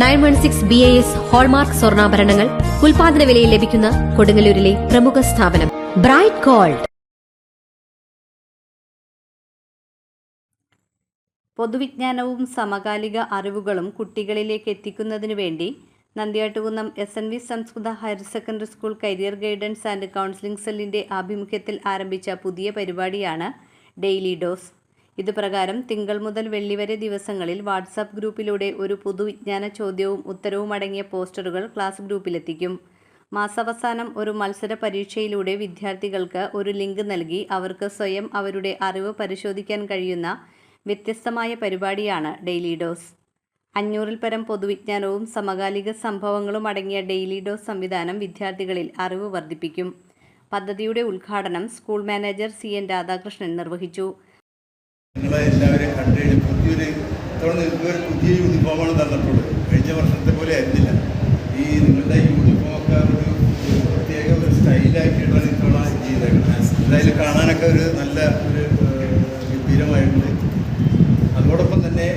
Nine one six B A S hallmark സ്വർണാഭരണങ്ങൾ ഉൽപാദന വിലയിൽ ലഭിക്കുന്ന കൊടുങ്ങല്ലൂരിലെ പ്രമുഖ സ്ഥാപനം. Bright gold. പൊതുവിജ്ഞാനവും സമകാലിക അറിവുകളും കുട്ടികളിലേക്ക് എത്തിക്കുന്നതിനു വേണ്ടി നന്ദിയാട്ടുകുന്നം എസ് എൻ വി സംസ്കൃത higher secondary school career guidance and counselling സെല്ലിന്റെ ആഭിമുഖ്യത്തിൽ ആരംഭിച്ച പുതിയ പരിപാടിയാണ് ഡെയിലി ഡോസ്. ഇതുപ്രകാരം തിങ്കൾ മുതൽ വെള്ളി വരെ ദിവസങ്ങളിൽ വാട്സാപ്പ് ഗ്രൂപ്പിലൂടെ ഒരു പൊതുവിജ്ഞാന ചോദ്യവും ഉത്തരവും അടങ്ങിയ പോസ്റ്ററുകൾ ക്ലാസ് ഗ്രൂപ്പിലെത്തിക്കും. മാസാവസാനം ഒരു മത്സര പരീക്ഷയിലൂടെ വിദ്യാർത്ഥികൾക്ക് ഒരു ലിങ്ക് നൽകി അവർക്ക് സ്വയം അവരുടെ അറിവ് പരിശോധിക്കാൻ കഴിയുന്ന വ്യത്യസ്തമായ പരിപാടിയാണ് ഡെയിലി ഡോസ്. അഞ്ഞൂറിൽ പരം പൊതുവിജ്ഞാനവും സമകാലിക സംഭവങ്ങളും അടങ്ങിയ ഡെയിലി ഡോസ് സംവിധാനം വിദ്യാർത്ഥികളിൽ അറിവ് വർദ്ധിപ്പിക്കും. പദ്ധതിയുടെ ഉദ്ഘാടനം school manager C N Radhakrishnan നിർവഹിച്ചു. നിങ്ങളെ എല്ലാവരെയും കണ്ടു കഴിഞ്ഞ് പുതിയൊരു നിങ്ങൾക്ക് ഒരു പുതിയ യൂണിഫോമാണ് തന്നിട്ടുള്ളത്. കഴിഞ്ഞ വർഷത്തെ പോലെ ആയിരുന്നില്ല. ഈ നിങ്ങളുടെ യൂണിഫോമൊക്കെ ഒരു പ്രത്യേക ഒരു സ്റ്റൈലാക്കിയിട്ടാണ് ഇത്തവണ ചെയ്തേക്കുന്നത് എന്തായാലും കാണാനൊക്കെ ഒരു നല്ല ഒരു ഗംഭീരമായിട്ടുണ്ട്. അതോടൊപ്പം തന്നെ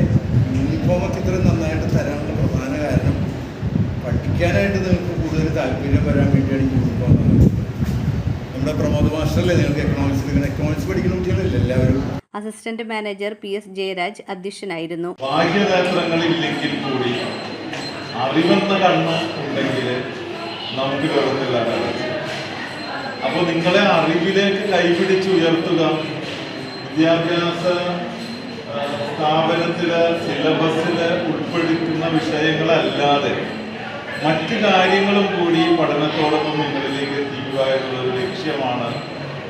യൂണിഫോമൊക്കെ ഇത്രയും നന്നായിട്ട് തരാനുള്ള പ്രധാന കാരണം പഠിക്കാനായിട്ട് നിങ്ങൾക്ക് കൂടുതൽ താല്പര്യം വരാൻ വേണ്ടിയാണ് യൂണിഫോം നമ്മുടെ പ്രമോദ് മാസ്റ്ററല്ലേ നിങ്ങൾക്ക് എക്കണോമിക്സ് എക്കണോമിക്സ് പഠിക്കുന്ന കുട്ടികളല്ലേ എല്ലാവരും? Assistant manager P S Jayaraj അധ്യക്ഷനായിരുന്നു. ബാഹ്യനേത്രങ്ങളില്ലെങ്കിൽ കൂടി അറിവെന്ന കണ്ണ് ഉണ്ടെങ്കിൽ നമുക്ക് ലോകത്തിലാണ് അപ്പോൾ നിങ്ങളെ അറിവിലേക്ക് കൈപിടിച്ച് ഉയർത്തുക. വിദ്യാഭ്യാസ സ്ഥാപനത്തിലെ സിലബസിൽ ഉൾപ്പെടുത്തുന്ന വിഷയങ്ങളല്ലാതെ മറ്റു കാര്യങ്ങളും കൂടി പഠനത്തോടൊപ്പം നിങ്ങളിലേക്ക് എത്തിക്കുക എന്നുള്ള ഒരു ലക്ഷ്യമാണ്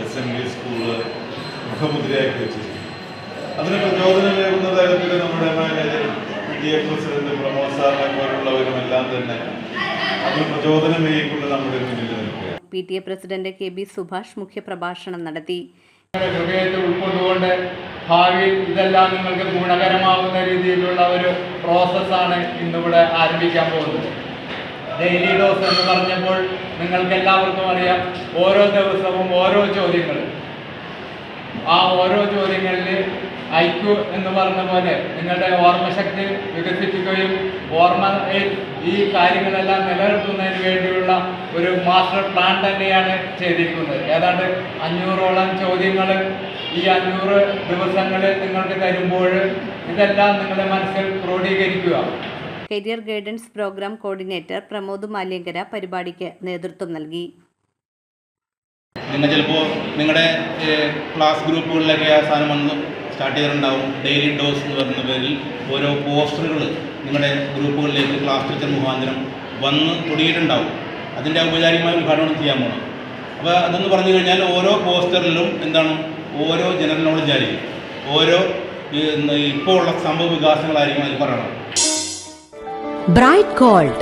എസ് എം ബി സ്കൂൾ മുഖമുദ്രയാക്കി വെച്ചിരിക്കുന്നത് അതിന് പ്രചോദനമേകുന്ന തരത്തിൽ നമ്മുടെ manager P T A president Pramod സാറിനെ പോലുള്ളവരും എല്ലാം തന്നെ അതിന് പ്രചോദനമേകൊണ്ട് നമ്മുടെ മുന്നിൽ നിൽക്കുക P T A president K B Subhash മുഖ്യപ്രഭാഷണം നടത്തി. ഹൃദയത്തിൽ ഉൾക്കൊണ്ടുകൊണ്ട് ഭാവിയിൽ ഇതെല്ലാം നിങ്ങൾക്ക് ഗുണകരമാകുന്ന രീതിയിലുള്ള ഒരു പ്രോസസ്സാണ് ഇന്നിവിടെ ആരംഭിക്കാൻ പോകുന്നത്. ഡെയിലി ഡോസ് എന്ന് പറഞ്ഞപ്പോൾ നിങ്ങൾക്ക് എല്ലാവർക്കും അറിയാം. ഓരോ ദിവസവും ഓരോ ചോദ്യങ്ങൾ. ആ ഓരോ ചോദ്യങ്ങളിൽ ഐക്യു എന്ന് പറഞ്ഞ പോലെ നിങ്ങളുടെ ഓർമ്മശക്തി വികസിപ്പിക്കുകയും ഓർമ്മയിൽ ഈ കാര്യങ്ങളെല്ലാം നിലനിർത്തുന്നതിന് വേണ്ടിയുള്ള ഒരു മാസ്റ്റർ പ്ലാൻ തന്നെയാണ് ചെയ്തിരിക്കുന്നത്. ഏതാണ്ട് അഞ്ഞൂറോളം ചോദ്യങ്ങൾ ഈ അഞ്ഞൂറ് ദിവസങ്ങളിൽ നിങ്ങൾക്ക് തരുമ്പോൾ ഇതെല്ലാം നിങ്ങളുടെ മനസ്സിൽ ക്രോഡീകരിക്കുക. Career guidance programme coordinator Pramod Maliyankara പരിപാടിക്ക് നേതൃത്വം നൽകി. നിങ്ങൾ ചിലപ്പോൾ നിങ്ങളുടെ ക്ലാസ് ഗ്രൂപ്പുകളിലൊക്കെ ആ സാധനം വന്ന് സ്റ്റാർട്ട് ചെയ്തിട്ടുണ്ടാവും ഡെയിലി ഡോസ് എന്ന് പറയുന്ന പേരിൽ ഓരോ പോസ്റ്ററുകൾ നിങ്ങളുടെ ഗ്രൂപ്പുകളിലേക്ക് ക്ലാസ് ടീച്ചർ മുഖാന്തരം വന്ന് തുടങ്ങിയിട്ടുണ്ടാവും അതിന്റെ ഔപചാരികമായ ഉദ്ഘാടനം ചെയ്യാൻ പോകണം അപ്പോൾ അതെന്ന് പറഞ്ഞു കഴിഞ്ഞാൽ ഓരോ പോസ്റ്ററിലും എന്താണ്? ഓരോ ജനറൽ നോളജ് ആയിരിക്കും. ഓരോ ഇപ്പോൾ ഉള്ള സംഭവ വികാസങ്ങളായിരിക്കും അതിൽ പറയണം bright gold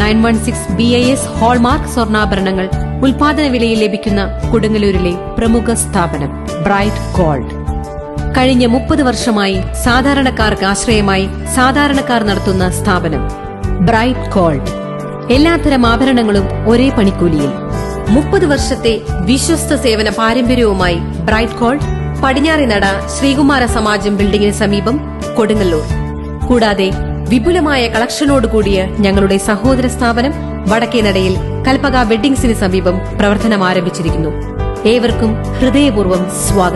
Nine one six B I S hallmark സ്വർണാഭരണങ്ങൾ ഉൽപാദന വിലയിൽ ലഭിക്കുന്ന കൊടുങ്ങല്ലൂരിലെ പ്രമുഖ സ്ഥാപനം ബ്രൈറ്റ് ഗോൾഡ്. കഴിഞ്ഞ മുപ്പത് വർഷമായി സാധാരണക്കാർക്ക് ആശ്രയമായി സാധാരണക്കാർ നടത്തുന്ന സ്ഥാപനം ബ്രൈറ്റ് ഗോൾഡ്. എല്ലാത്തരം ആഭരണങ്ങളും ഒരേ പണിക്കൂലിയിൽ. മുപ്പത് വർഷത്തെ വിശ്വസ്ത സേവന പാരമ്പര്യവുമായി ബ്രൈറ്റ് ഗോൾഡ് പടിഞ്ഞാറിനട ശ്രീകുമാര സമാജം ബിൽഡിംഗിന് സമീപം കൊടുങ്ങല്ലൂർ. കൂടാതെ വിപുലമായ കളക്ഷനോട് കൂടിയ ഞങ്ങളുടെ സഹോദര സ്ഥാപനം വടക്കേനടയിൽ കൽപ്പക വെഡിംഗ്സിന് സമീപം പ്രവർത്തനം ആരംഭിച്ചിരിക്കുന്നു ഏവർക്കും ഹൃദയപൂർവം സ്വാഗതം.